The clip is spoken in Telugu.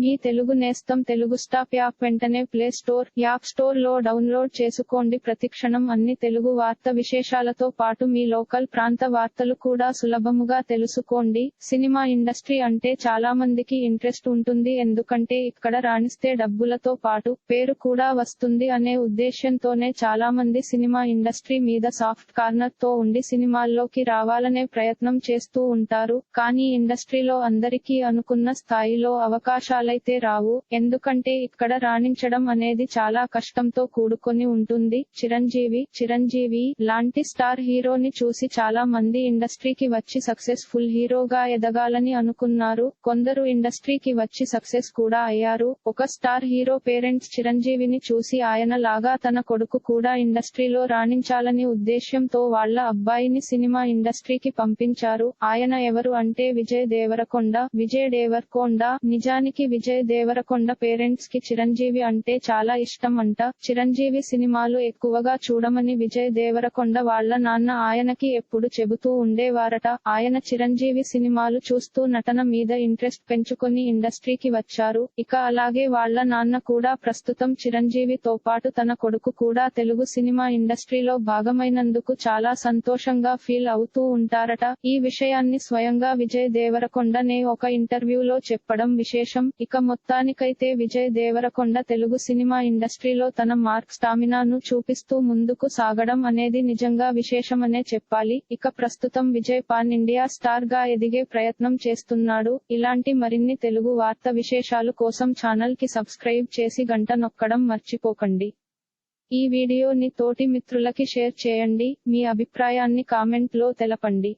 మీ తెలుగు నేస్తం తెలుగు స్టాప్ యాప్ వెంటనే ప్లే స్టోర్ యాప్ స్టోర్లో డౌన్లోడ్ చేసుకోండి. ప్రతిక్షణం అన్ని తెలుగు వార్త విశేషాలతో పాటు మీ లోకల్ ప్రాంత వార్తలు కూడా సులభముగా తెలుసుకోండి. సినిమా ఇండస్ట్రీ అంటే చాలా మందికి ఇంట్రెస్ట్ ఉంటుంది. ఎందుకంటే ఇక్కడ రాణిస్తే డబ్బులతో పాటు పేరు కూడా వస్తుంది అనే ఉద్దేశ్యంతోనే చాలా మంది సినిమా ఇండస్ట్రీ మీద సాఫ్ట్ కార్నర్తో ఉండి సినిమాల్లోకి రావాలనే ప్రయత్నం చేస్తూ ఉంటారు. కానీ ఇండస్ట్రీలో అందరికీ అనుకున్న స్థాయిలో అవకాశాలు అవకాశాలైతే రావు. ఎందుకంటే ఇక్కడ రాణించడం అనేది చాలా కష్టంతో కూడుకొని ఉంటుంది. చిరంజీవి చిరంజీవి లాంటి స్టార్ హీరోని చూసి చాలా మంది ఇండస్ట్రీకి వచ్చి సక్సెస్ఫుల్ హీరోగా ఎదగాలని అనుకున్నారు. కొందరు ఇండస్ట్రీకి వచ్చి సక్సెస్ కూడా అయ్యారు. ఒక స్టార్ హీరో పేరెంట్స్ చిరంజీవిని చూసి ఆయన లాగా తన కొడుకు కూడా ఇండస్ట్రీలో రాణించాలని ఉద్దేశ్యంతో వాళ్ళ అబ్బాయిని సినిమా ఇండస్ట్రీకి పంపించారు. ఆయన ఎవరు అంటే విజయ్ దేవరకొండ. విజయ్ దేవరకొండ నిజానికి విజయ్ దేవరకొండ పేరెంట్స్కి చిరంజీవి అంటే చాలా ఇష్టం అంట చిరంజీవి సినిమాలు ఎక్కువగా చూడమని విజయ్ దేవరకొండ వాళ్ళ నాన్న ఆయనకి ఎప్పుడు చెబుతూ ఉండేవారట. ఆయన చిరంజీవి సినిమాలు చూస్తూ నటన మీద ఇంట్రెస్ట్ పెంచుకొని ఇండస్ట్రీకి వచ్చారు. ఇక అలాగే వాళ్ళ నాన్న కూడా ప్రస్తుతం చిరంజీవితో పాటు తన కొడుకు కూడా తెలుగు సినిమా ఇండస్ట్రీలో భాగమైనందుకు చాలా సంతోషంగా ఫీల్ అవుతూ ఉంటారట. ఈ విషయాన్ని స్వయంగా విజయ్ దేవరకొండనే ఒక ఇంటర్వ్యూలో చెప్పడం విశేషం. ఇక మొత్తానికైతే విజయ్ దేవరకొండ తెలుగు సినిమా ఇండస్ట్రీలో తన మార్క్ స్టామినాను చూపిస్తూ ముందుకు సాగడం అనేది నిజంగా విశేషమనే చెప్పాలి. ఇక ప్రస్తుతం విజయ్ పాన్ ఇండియా స్టార్గా ఎదిగే ప్రయత్నం చేస్తున్నాడు. ఇలాంటి మరిన్ని తెలుగు వార్త విశేషాలు కోసం ఛానల్కి సబ్స్క్రైబ్ చేసి గంట నొక్కడం మర్చిపోకండి. ఈ వీడియోని తోటి మిత్రులకి షేర్ చేయండి. మీ అభిప్రాయాన్ని కామెంట్లో తెలపండి.